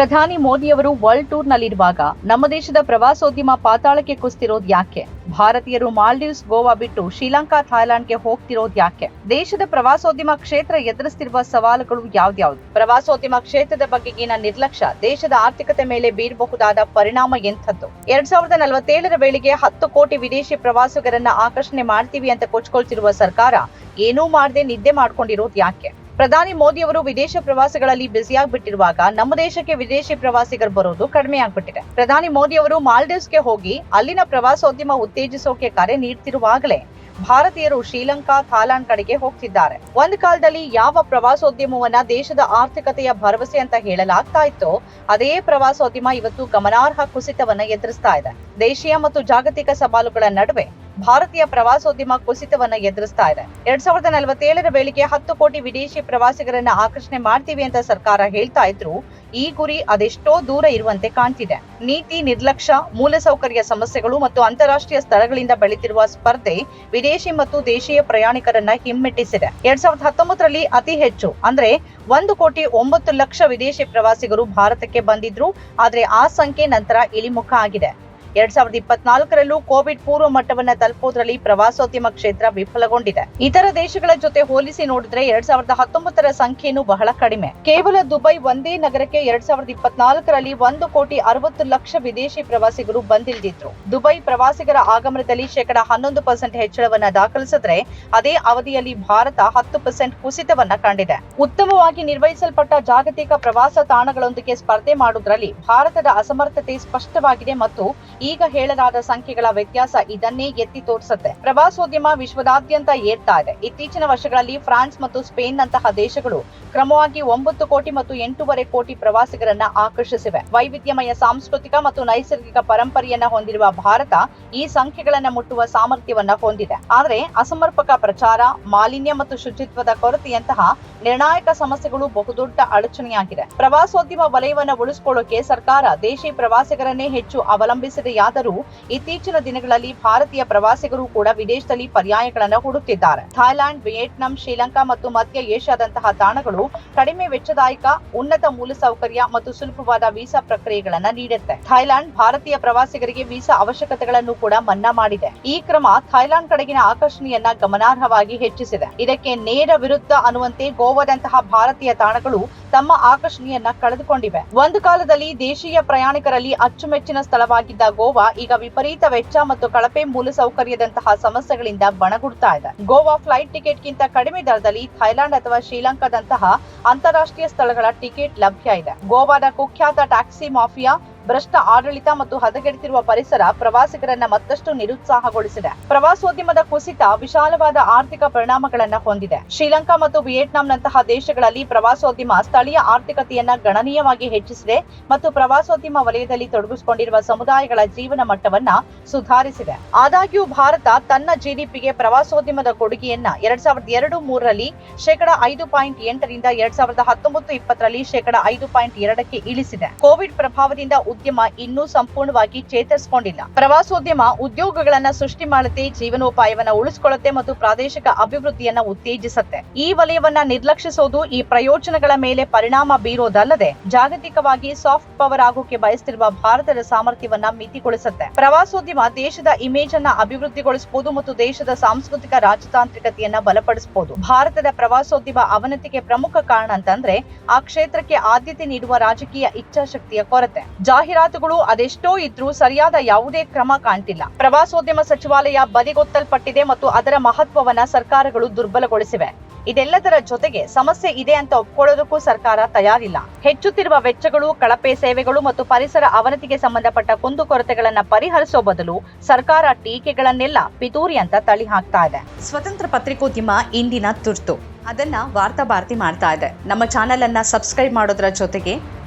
ಪ್ರಧಾನಿ ಮೋದಿಯವರು ವರ್ಲ್ಡ್ ಟೂರ್ನಲ್ಲಿರುವಾಗ ನಮ್ಮ ದೇಶದ ಪ್ರವಾಸೋದ್ಯಮ ಪಾತಾಳಕ್ಕೆ ಕುಸ್ತಿರೋದ್ ಯಾಕೆ? ಭಾರತೀಯರು ಮಾಲ್ಡೀವ್ಸ್ ಗೋವಾ ಬಿಟ್ಟು ಶ್ರೀಲಂಕಾ, ಥಾಯ್ಲೆಂಡ್ಗೆ ಹೋಗ್ತಿರೋದ್ ಯಾಕೆ? ದೇಶದ ಪ್ರವಾಸೋದ್ಯಮ ಕ್ಷೇತ್ರ ಎದುರಿಸ್ತಿರುವ ಸವಾಲುಗಳು ಯಾವ್ದ್ಯಾವ್ದು? ಪ್ರವಾಸೋದ್ಯಮ ಕ್ಷೇತ್ರದ ಬಗೆಗಿನ ನಿರ್ಲಕ್ಷ್ಯ ದೇಶದ ಆರ್ಥಿಕತೆ ಮೇಲೆ ಬೀರಬಹುದಾದ ಪರಿಣಾಮ ಎಂಥದ್ದು? ಎರಡ್ ಸಾವಿರದ ನಲವತ್ತೇಳರ ವೇಳೆಗೆ ಹತ್ತು ಕೋಟಿ ವಿದೇಶಿ ಪ್ರವಾಸಿಗರನ್ನ ಆಕರ್ಷಣೆ ಮಾಡ್ತೀವಿ ಅಂತ ಕೊಚ್ಕೊಳ್ತಿರುವ ಸರ್ಕಾರ ಏನೂ ಮಾಡದೆ ನಿದ್ದೆ ಮಾಡ್ಕೊಂಡಿರೋದು ಯಾಕೆ? ಪ್ರಧಾನಿ ಮೋದಿ ಅವರು ವಿದೇಶ ಪ್ರವಾಸಗಳಲ್ಲಿ ಬ್ಯುಸಿಯಾಗ್ಬಿಟ್ಟಿರುವಾಗ ನಮ್ಮ ದೇಶಕ್ಕೆ ವಿದೇಶಿ ಪ್ರವಾಸಿಗರು ಬರೋದು ಕಡಿಮೆ ಆಗ್ಬಿಟ್ಟಿದೆ. ಪ್ರಧಾನಿ ಮೋದಿ ಅವರು ಮಾಲ್ಡೀವ್ಸ್ಗೆ ಹೋಗಿ ಅಲ್ಲಿನ ಪ್ರವಾಸೋದ್ಯಮ ಉತ್ತೇಜಿಸೋಕೆ ಕರೆ ನೀಡ್ತಿರುವಾಗಲೇ ಭಾರತೀಯರು ಶ್ರೀಲಂಕಾ, ಥಾಯ್ಲೆಂಡ್ ಕಡೆಗೆ ಹೋಗ್ತಿದ್ದಾರೆ. ಒಂದು ಕಾಲದಲ್ಲಿ ಯಾವ ಪ್ರವಾಸೋದ್ಯಮವನ್ನ ದೇಶದ ಆರ್ಥಿಕತೆಯ ಭರವಸೆ ಅಂತ ಹೇಳಲಾಗ್ತಾ ಇತ್ತೋ, ಅದೇ ಪ್ರವಾಸೋದ್ಯಮ ಇವತ್ತು ಗಮನಾರ್ಹ ಕುಸಿತವನ್ನ ಎದುರಿಸ್ತಾ ಇದೆ. ದೇಶೀಯ ಮತ್ತು ಜಾಗತಿಕ ಸವಾಲುಗಳ ನಡುವೆ ಭಾರತೀಯ ಪ್ರವಾಸೋದ್ಯಮ ಕುಸಿತವನ್ನ ಎದುರಿಸ್ತಾ ಇದೆ. ಎರಡ್ ಸಾವಿರದ ನಲವತ್ತೇಳರ ವೇಳೆಗೆ ಹತ್ತು ಕೋಟಿ ವಿದೇಶಿ ಪ್ರವಾಸಿಗರನ್ನ ಆಕರ್ಷಣೆ ಮಾಡ್ತೀವಿ ಅಂತ ಸರ್ಕಾರ ಹೇಳ್ತಾ ಇದ್ರು ಈ ಗುರಿ ಅದೆಷ್ಟೋ ದೂರ ಇರುವಂತೆ ಕಾಣ್ತಿದೆ. ನೀತಿ, ನಿರ್ಲಕ್ಷ್ಯ, ಮೂಲಸೌಕರ್ಯ ಸಮಸ್ಯೆಗಳು ಮತ್ತು ಅಂತಾರಾಷ್ಟ್ರೀಯ ಸ್ಥಳಗಳಿಂದ ಬೆಳೆತಿರುವ ಸ್ಪರ್ಧೆ ವಿದೇಶಿ ಮತ್ತು ದೇಶೀಯ ಪ್ರಯಾಣಿಕರನ್ನ ಹಿಮ್ಮೆಟ್ಟಿಸಿದೆ. ಎರಡ್ ಸಾವಿರದ ಹತ್ತೊಂಬತ್ತರಲ್ಲಿ ಅತಿ ಹೆಚ್ಚು, ಅಂದ್ರೆ ಒಂದು ಕೋಟಿ ಒಂಬತ್ತು ಲಕ್ಷ ವಿದೇಶಿ ಪ್ರವಾಸಿಗರು ಭಾರತಕ್ಕೆ ಬಂದಿದ್ರು. ಆದ್ರೆ ಆ ಸಂಖ್ಯೆ ನಂತರ ಇಳಿಮುಖ ಆಗಿದೆ. ಎರಡ್ ಸಾವಿರದ ಇಪ್ಪತ್ನಾಲ್ಕರಲ್ಲೂ ಕೋವಿಡ್ ಪೂರ್ವ ಮಟ್ಟವನ್ನ ತಲುಪುವುದರಲ್ಲಿ ಪ್ರವಾಸೋದ್ಯಮ ಕ್ಷೇತ್ರ ವಿಫಲಗೊಂಡಿದೆ. ಇತರ ದೇಶಗಳ ಜೊತೆ ಹೋಲಿಸಿ ನೋಡಿದ್ರೆ ಎರಡ್ ಸಾವಿರದ ಹತ್ತೊಂಬತ್ತರ ಸಂಖ್ಯೆಯನ್ನು ಬಹಳ ಕಡಿಮೆ. ಕೇವಲ ದುಬೈ ಒಂದೇ ನಗರಕ್ಕೆ ಎರಡ್ ಸಾವಿರದ ಇಪ್ಪತ್ನಾಲ್ಕರಲ್ಲಿ ಒಂದು ಕೋಟಿ ಅರವತ್ತು ಲಕ್ಷ ವಿದೇಶಿ ಪ್ರವಾಸಿಗರು ಬಂದಿಳಿದಿದ್ರು ದುಬೈ ಪ್ರವಾಸಿಗರ ಆಗಮನದಲ್ಲಿ ಶೇಕಡ ಹನ್ನೊಂದು ಪರ್ಸೆಂಟ್ ಹೆಚ್ಚಳವನ್ನ ದಾಖಲಿಸಿದ್ರೆ ಅದೇ ಅವಧಿಯಲ್ಲಿ ಭಾರತ ಹತ್ತು ಪರ್ಸೆಂಟ್ ಕುಸಿತವನ್ನ ಕಂಡಿದೆ. ಉತ್ತಮವಾಗಿ ನಿರ್ವಹಿಸಲ್ಪಟ್ಟ ಜಾಗತಿಕ ಪ್ರವಾಸ ತಾಣಗಳೊಂದಿಗೆ ಸ್ಪರ್ಧೆ ಮಾಡುವುದರಲ್ಲಿ ಭಾರತದ ಅಸಮರ್ಥತೆ ಸ್ಪಷ್ಟವಾಗಿದೆ ಮತ್ತು ಈಗ ಹೇಳಲಾದ ಸಂಖ್ಯೆಗಳ ವ್ಯತ್ಯಾಸ ಇದನ್ನೇ ಎತ್ತಿ ತೋರಿಸುತ್ತೆ. ಪ್ರವಾಸೋದ್ಯಮ ವಿಶ್ವದಾದ್ಯಂತ ಏರ್ತಾ ಇದೆ. ಇತ್ತೀಚಿನ ವರ್ಷಗಳಲ್ಲಿ ಫ್ರಾನ್ಸ್ ಮತ್ತು ಸ್ಪೇನ್ ನಂತಹ ದೇಶಗಳು ಕ್ರಮವಾಗಿ ಒಂಬತ್ತು ಕೋಟಿ ಮತ್ತು ಎಂಟೂವರೆ ಕೋಟಿ ಪ್ರವಾಸಿಗರನ್ನ ಆಕರ್ಷಿಸಿವೆ. ವೈವಿಧ್ಯಮಯ ಸಾಂಸ್ಕೃತಿಕ ಮತ್ತು ನೈಸರ್ಗಿಕ ಪರಂಪರೆಯನ್ನ ಹೊಂದಿರುವ ಭಾರತ ಈ ಸಂಖ್ಯೆಗಳನ್ನ ಮುಟ್ಟುವ ಸಾಮರ್ಥ್ಯವನ್ನ ಹೊಂದಿದೆ. ಆದರೆ ಅಸಮರ್ಪಕ ಪ್ರಚಾರ, ಮಾಲಿನ್ಯ ಮತ್ತು ಶುಚಿತ್ವದ ಕೊರತೆಯಂತಹ ನಿರ್ಣಾಯಕ ಸಮಸ್ಯೆಗಳು ಬಹುದೊಡ್ಡ ಅಡಚಣೆಯಾಗಿದೆ. ಪ್ರವಾಸೋದ್ಯಮ ವಲಯವನ್ನ ಉಳಿಸಿಕೊಳ್ಳೋಕೆ ಸರ್ಕಾರ ದೇಶಿ ಪ್ರವಾಸಿಗರನ್ನೇ ಹೆಚ್ಚು ಅವಲಂಬಿಸಿದೆಯಾದರೂ ಇತ್ತೀಚಿನ ದಿನಗಳಲ್ಲಿ ಭಾರತೀಯ ಪ್ರವಾಸಿಗರು ಕೂಡ ವಿದೇಶದಲ್ಲಿ ಪರ್ಯಾಯಗಳನ್ನು ಹುಡುಕುತ್ತಿದ್ದಾರೆ ಥಾಯ್ಲೆಂಡ್, ವಿಯೆಟ್ನಾಂ, ಶ್ರೀಲಂಕಾ ಮತ್ತು ಮಧ್ಯ ಏಷ್ಯಾದಂತಹ ತಾಣಗಳು ಕಡಿಮೆ ವೆಚ್ಚದಾಯಕ, ಉನ್ನತ ಮೂಲಸೌಕರ್ಯ ಮತ್ತು ಸುಲಭವಾದ ವೀಸಾ ಪ್ರಕ್ರಿಯೆಗಳನ್ನು ನೀಡುತ್ತೆ. ಥಾಯ್ಲೆಂಡ್ ಭಾರತೀಯ ಪ್ರವಾಸಿಗರಿಗೆ ವೀಸಾ ಅವಶ್ಯಕತೆಗಳನ್ನು ಕೂಡ ಮನ್ನಾ ಮಾಡಿದೆ. ಈ ಕ್ರಮ ಥಾಯ್ಲೆಂಡ್ ಕಡೆಗಿನ ಆಕರ್ಷಣೆಯನ್ನ ಗಮನಾರ್ಹವಾಗಿ ಹೆಚ್ಚಿಸಿದೆ. ಇದಕ್ಕೆ ನೇರ ವಿರುದ್ಧ ಅನ್ನುವಂತೆ ಗೋವಾದಂತಹ ಭಾರತೀಯ ತಾಣಗಳು ತಮ್ಮ ಆಕರ್ಷಣೆಯನ್ನ ಕಳೆದುಕೊಂಡಿವೆ. ಒಂದು ಕಾಲದಲ್ಲಿ ದೇಶೀಯ ಪ್ರಯಾಣಿಕರಲ್ಲಿ ಅಚ್ಚುಮೆಚ್ಚಿನ ಸ್ಥಳವಾಗಿದ್ದ ಗೋವಾ ಈಗ ವಿಪರೀತ ವೆಚ್ಚ ಮತ್ತು ಕಳಪೆ ಮೂಲಸೌಕರ್ಯದಂತಹ ಸಮಸ್ಯೆಗಳಿಂದ ಬಣಗುಡ್ತಾ ಇದೆ. ಗೋವಾ ಫ್ಲೈಟ್ ಟಿಕೆಟ್ಗಿಂತ ಕಡಿಮೆ ದರದಲ್ಲಿ ಥೈಲ್ಯಾಂಡ್ ಅಥವಾ ಶ್ರೀಲಂಕಾದಂತಹ ಅಂತಾರಾಷ್ಟ್ರೀಯ ಸ್ಥಳಗಳ ಟಿಕೆಟ್ ಲಭ್ಯ ಇದೆ. ಗೋವಾದ ಕುಖ್ಯಾತ ಟ್ಯಾಕ್ಸಿ ಮಾಫಿಯಾ ಭ್ರಷ್ಟ ಆಡಳಿತ ಮತ್ತು ಹದಗೆಡುತ್ತಿರುವ ಪರಿಸರ ಪ್ರವಾಸಿಗರನ್ನ ಮತ್ತಷ್ಟು ನಿರುತ್ಸಾಹಗೊಳಿಸಿದೆ. ಪ್ರವಾಸೋದ್ಯಮದ ಕುಸಿತ ವಿಶಾಲವಾದ ಆರ್ಥಿಕ ಪರಿಣಾಮಗಳನ್ನ ಹೊಂದಿದೆ. ಶ್ರೀಲಂಕಾ ಮತ್ತು ವಿಯೆಟ್ನಾಂನಂತಹ ದೇಶಗಳಲ್ಲಿ ಪ್ರವಾಸೋದ್ಯಮ ಸ್ಥಳೀಯ ಆರ್ಥಿಕತೆಯನ್ನ ಗಣನೀಯವಾಗಿ ಹೆಚ್ಚಿಸಿದೆ ಮತ್ತು ಪ್ರವಾಸೋದ್ಯಮ ವಲಯದಲ್ಲಿ ತೊಡಗಿಸಿಕೊಂಡಿರುವ ಸಮುದಾಯಗಳ ಜೀವನ ಮಟ್ಟವನ್ನ ಸುಧಾರಿಸಿದೆ. ಆದಾಗ್ಯೂ ಭಾರತ ತನ್ನ ಜಿಡಿಪಿಗೆ ಪ್ರವಾಸೋದ್ಯಮದ ಕೊಡುಗೆಯನ್ನ ಎರಡ್ ಸಾವಿರದ ಎರಡು ಮೂರರಲ್ಲಿ ಶೇಕಡ ಐದು ಪಾಯಿಂಟ್ ಎಂಟರಿಂದ ಎರಡ್ ಸಾವಿರದ ಹತ್ತೊಂಬತ್ತು ಇಪ್ಪತ್ತರಲ್ಲಿ ಶೇಕಡ ಐದು ಪಾಯಿಂಟ್ ಎರಡಕ್ಕೆ ಇಳಿಸಿದೆ. ಕೋವಿಡ್ ಪ್ರಭಾವದಿಂದ ಉದ್ಯಮ ಇನ್ನೂ ಸಂಪೂರ್ಣವಾಗಿ ಚೇತರಿಸಿಕೊಂಡಿಲ್ಲ. ಪ್ರವಾಸೋದ್ಯಮ ಉದ್ಯೋಗಗಳನ್ನ ಸೃಷ್ಟಿ ಮಾಡುತ್ತೆ, ಜೀವನೋಪಾಯವನ್ನ ಉಳಿಸಿಕೊಳ್ಳುತ್ತೆ ಮತ್ತು ಪ್ರಾದೇಶಿಕ ಅಭಿವೃದ್ಧಿಯನ್ನ ಉತ್ತೇಜಿಸುತ್ತೆ. ಈ ವಲಯವನ್ನ ನಿರ್ಲಕ್ಷಿಸೋದು ಈ ಪ್ರಯೋಜನಗಳ ಮೇಲೆ ಪರಿಣಾಮ ಬೀರೋದಲ್ಲದೆ, ಜಾಗತಿಕವಾಗಿ ಸಾಫ್ಟ್ ಪವರ್ ಆಗೋಕೆ ಬಯಸ್ತಿರುವ ಭಾರತದ ಸಾಮರ್ಥ್ಯವನ್ನ ಮಿತಿಗೊಳಿಸುತ್ತೆ. ಪ್ರವಾಸೋದ್ಯಮ ದೇಶದ ಇಮೇಜ್ ಅನ್ನ ಅಭಿವೃದ್ಧಿಗೊಳಿಸಬಹುದು ಮತ್ತು ದೇಶದ ಸಾಂಸ್ಕೃತಿಕ ರಾಜತಾಂತ್ರಿಕತೆಯನ್ನ ಬಲಪಡಿಸಬಹುದು ಭಾರತದ ಪ್ರವಾಸೋದ್ಯಮ ಅವನತಿಗೆ ಪ್ರಮುಖ ಕಾರಣ ಅಂತಂದ್ರೆ, ಆ ಕ್ಷೇತ್ರಕ್ಕೆ ಆದ್ಯತೆ ನೀಡುವ ರಾಜಕೀಯ ಇಚ್ಛಾಶಕ್ತಿಯ ಕೊರತೆ. ಜಾಹೀರಾತುಗಳು ಅದೆಷ್ಟೋ ಇದ್ರೂ ಸರಿಯಾದ ಯಾವುದೇ ಕ್ರಮ ಕಾಣ್ತಿಲ್ಲ. ಪ್ರವಾಸೋದ್ಯಮ ಸಚಿವಾಲಯ ಬದಿಗೊತ್ತಲ್ಪಟ್ಟಿದೆ ಮತ್ತು ಅದರ ಮಹತ್ವವನ್ನ ಸರ್ಕಾರಗಳು ದುರ್ಬಲಗೊಳಿಸಿವೆ. ಇದೆಲ್ಲದರ ಜೊತೆಗೆ ಸಮಸ್ಯೆ ಇದೆ ಅಂತ ಒಪ್ಕೊಳ್ಳೋದಕ್ಕೂ ಸರ್ಕಾರ ತಯಾರಿಲ್ಲ. ಹೆಚ್ಚುತ್ತಿರುವ ವೆಚ್ಚಗಳು, ಕಳಪೆ ಸೇವೆಗಳು ಮತ್ತು ಪರಿಸರ ಅವನತಿಗೆ ಸಂಬಂಧಪಟ್ಟ ಕುಂದುಕೊರತೆಗಳನ್ನ ಪರಿಹರಿಸೋ ಬದಲು ಸರ್ಕಾರ ಟೀಕೆಗಳನ್ನೆಲ್ಲ ಪಿತೂರಿ ಅಂತ ತಳಿ ಹಾಕ್ತಾ ಇದೆ. ಸ್ವತಂತ್ರ ಪತ್ರಿಕೋದ್ಯಮ ಇಂದಿನ ತುರ್ತು. ಅದನ್ನ ವಾರ್ತಾ ಭಾರತಿ ಮಾಡ್ತಾ ಇದೆ. ನಮ್ಮ ಚಾನೆಲ್ ಅನ್ನ ಸಬ್ಸ್ಕ್ರೈಬ್ ಮಾಡೋದ್ರ ಜೊತೆಗೆ